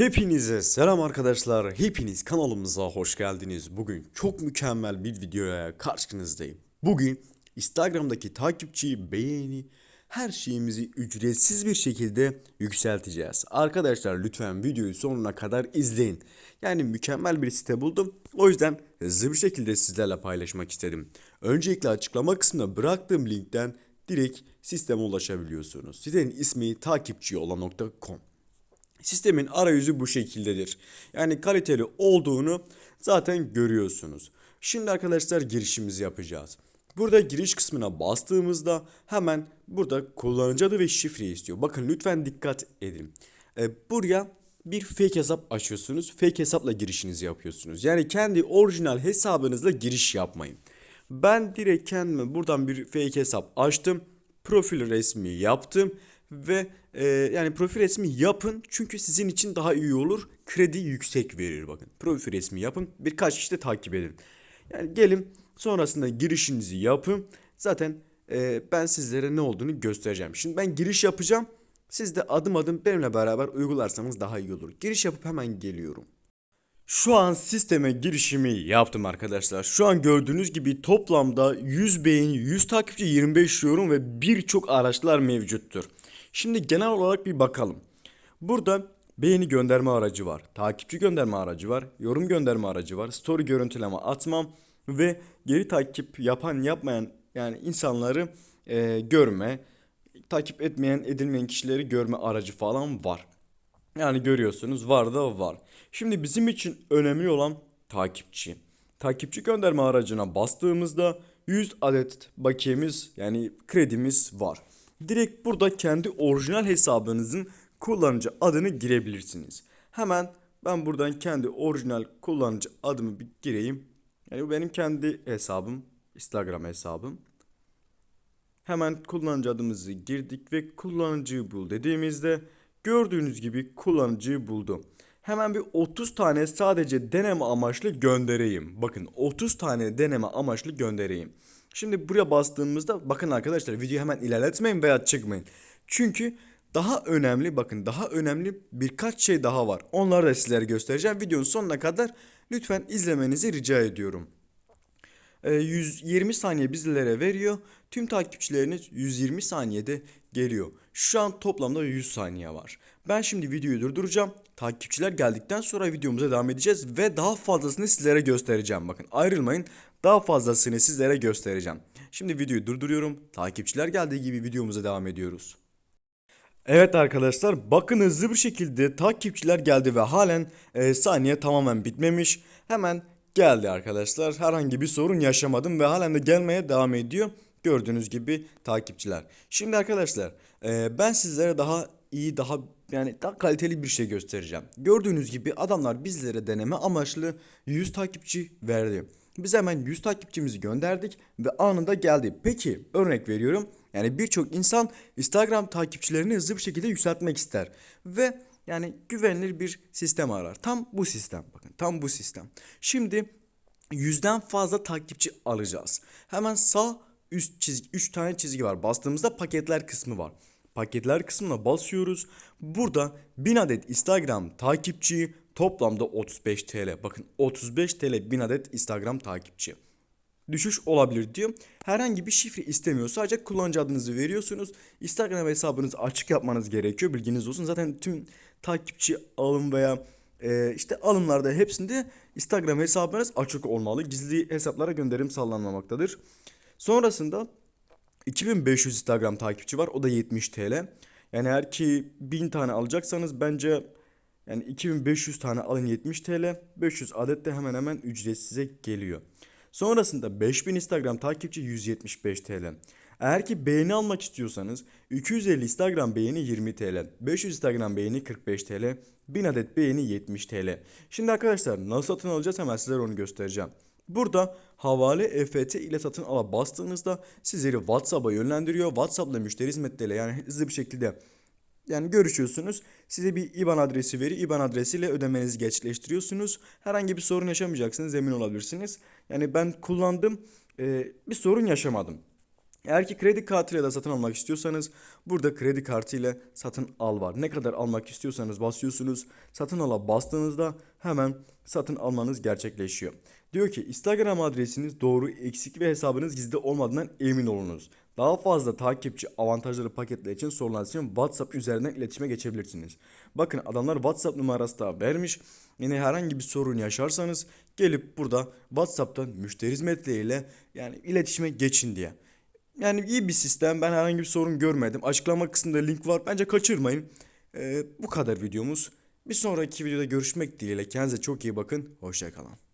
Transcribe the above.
Hepinize selam arkadaşlar. Hepiniz kanalımıza hoş geldiniz. Bugün çok mükemmel bir videoya karşınızdayım. Bugün Instagram'daki takipçi, beğeni, her şeyimizi ücretsiz bir şekilde yükselteceğiz. Arkadaşlar lütfen videoyu sonuna kadar izleyin. Yani mükemmel bir site buldum. O yüzden hızlı bir şekilde sizlerle paylaşmak istedim. Öncelikle açıklama kısmına bıraktığım linkten direkt sisteme ulaşabiliyorsunuz. Sitenin ismi takipçiola.com. Sistemin arayüzü bu şekildedir. Yani kaliteli olduğunu zaten görüyorsunuz. Şimdi arkadaşlar girişimizi yapacağız. Burada giriş kısmına bastığımızda hemen burada kullanıcı adı ve şifre istiyor. Bakın lütfen dikkat edin. Ee, buraya bir fake hesap açıyorsunuz. Fake hesapla girişinizi yapıyorsunuz. Yani kendi orijinal hesabınızla giriş yapmayın. Ben direkt kendime buradan bir fake hesap açtım. Profil resmi yaptım ve e, yani profil resmi yapın çünkü sizin için daha iyi olur. Kredi yüksek verir bakın. Profil resmi yapın. Birkaç kişi de takip edin. Yani gelin sonrasında girişinizi yapın. Zaten e, ben sizlere ne olduğunu göstereceğim. Şimdi ben giriş yapacağım. Siz de adım adım benimle beraber uygularsanız daha iyi olur. Giriş yapıp hemen geliyorum. Şu an sisteme girişimi yaptım arkadaşlar. Şu an gördüğünüz gibi toplamda 100 beğeni, 100 takipçi, 25 yorum ve birçok araçlar mevcuttur. Şimdi genel olarak bir bakalım. Burada beğeni gönderme aracı var, takipçi gönderme aracı var, yorum gönderme aracı var, story görüntüleme atmam ve geri takip yapan yapmayan yani insanları e, görme, takip etmeyen edilmeyen kişileri görme aracı falan var. Yani görüyorsunuz var da var. Şimdi bizim için önemli olan takipçi. Takipçi gönderme aracına bastığımızda 100 adet bakiyemiz yani kredimiz var. Direkt burada kendi orijinal hesabınızın kullanıcı adını girebilirsiniz. Hemen ben buradan kendi orijinal kullanıcı adımı bir gireyim. Yani bu benim kendi hesabım, Instagram hesabım. Hemen kullanıcı adımızı girdik ve kullanıcıyı bul dediğimizde gördüğünüz gibi kullanıcıyı buldum. Hemen bir 30 tane sadece deneme amaçlı göndereyim. Bakın 30 tane deneme amaçlı göndereyim. Şimdi buraya bastığımızda bakın arkadaşlar videoyu hemen ilerletmeyin veya çıkmayın. Çünkü daha önemli bakın daha önemli birkaç şey daha var. Onları da sizlere göstereceğim. Videonun sonuna kadar lütfen izlemenizi rica ediyorum. E, 120 saniye bizlere veriyor. Tüm takipçileriniz 120 saniyede geliyor. Şu an toplamda 100 saniye var. Ben şimdi videoyu durduracağım. Takipçiler geldikten sonra videomuza devam edeceğiz ve daha fazlasını sizlere göstereceğim. Bakın ayrılmayın. Daha fazlasını sizlere göstereceğim. Şimdi videoyu durduruyorum. Takipçiler geldiği gibi videomuza devam ediyoruz. Evet arkadaşlar bakın hızlı bir şekilde takipçiler geldi ve halen e, saniye tamamen bitmemiş. Hemen geldi arkadaşlar. Herhangi bir sorun yaşamadım ve halen de gelmeye devam ediyor. Gördüğünüz gibi takipçiler. Şimdi arkadaşlar e, ben sizlere daha iyi daha yani daha kaliteli bir şey göstereceğim. Gördüğünüz gibi adamlar bizlere deneme amaçlı 100 takipçi verdi. Biz hemen 100 takipçimizi gönderdik ve anında geldi. Peki örnek veriyorum. Yani birçok insan Instagram takipçilerini hızlı bir şekilde yükseltmek ister. Ve yani güvenilir bir sistem arar. Tam bu sistem bakın tam bu sistem. Şimdi yüzden fazla takipçi alacağız. Hemen sağ üst çizgi 3 tane çizgi var. Bastığımızda paketler kısmı var. Paketler kısmına basıyoruz. Burada 1000 adet Instagram takipçi toplamda 35 TL. Bakın 35 TL 1000 adet Instagram takipçi. Düşüş olabilir diyor. Herhangi bir şifre istemiyor. Sadece kullanıcı adınızı veriyorsunuz. Instagram hesabınızı açık yapmanız gerekiyor. Bilginiz olsun. Zaten tüm takipçi alım veya e, işte alımlarda hepsinde Instagram hesabınız açık olmalı. Gizli hesaplara gönderim sağlanmamaktadır. Sonrasında 2500 Instagram takipçi var. O da 70 TL. Yani eğer ki 1000 tane alacaksanız bence yani 2500 tane alın 70 TL. 500 adet de hemen hemen ücretsize geliyor. Sonrasında 5000 Instagram takipçi 175 TL. Eğer ki beğeni almak istiyorsanız 250 Instagram beğeni 20 TL, 500 Instagram beğeni 45 TL, 1000 adet beğeni 70 TL. Şimdi arkadaşlar nasıl satın alacağız hemen sizlere onu göstereceğim. Burada havale EFT ile satın ala bastığınızda sizleri WhatsApp'a yönlendiriyor. WhatsApp'la müşteri hizmetleriyle yani hızlı bir şekilde yani görüşüyorsunuz. Size bir IBAN adresi veri. IBAN adresiyle ödemenizi gerçekleştiriyorsunuz. Herhangi bir sorun yaşamayacaksınız. Emin olabilirsiniz. Yani ben kullandım. e, bir sorun yaşamadım. Eğer ki kredi kartıyla da satın almak istiyorsanız burada kredi kartıyla satın al var. Ne kadar almak istiyorsanız basıyorsunuz. Satın ala bastığınızda hemen satın almanız gerçekleşiyor. Diyor ki Instagram adresiniz doğru eksik ve hesabınız gizli olmadığından emin olunuz. Daha fazla takipçi avantajları paketler için sorular için WhatsApp üzerinden iletişime geçebilirsiniz. Bakın adamlar WhatsApp numarası da vermiş. Yine herhangi bir sorun yaşarsanız gelip burada WhatsApp'tan müşteri hizmetleriyle yani iletişime geçin diye. Yani iyi bir sistem. Ben herhangi bir sorun görmedim. Açıklama kısmında link var. Bence kaçırmayın. Ee, bu kadar videomuz. Bir sonraki videoda görüşmek dileğiyle. Kendinize çok iyi bakın. Hoşçakalın.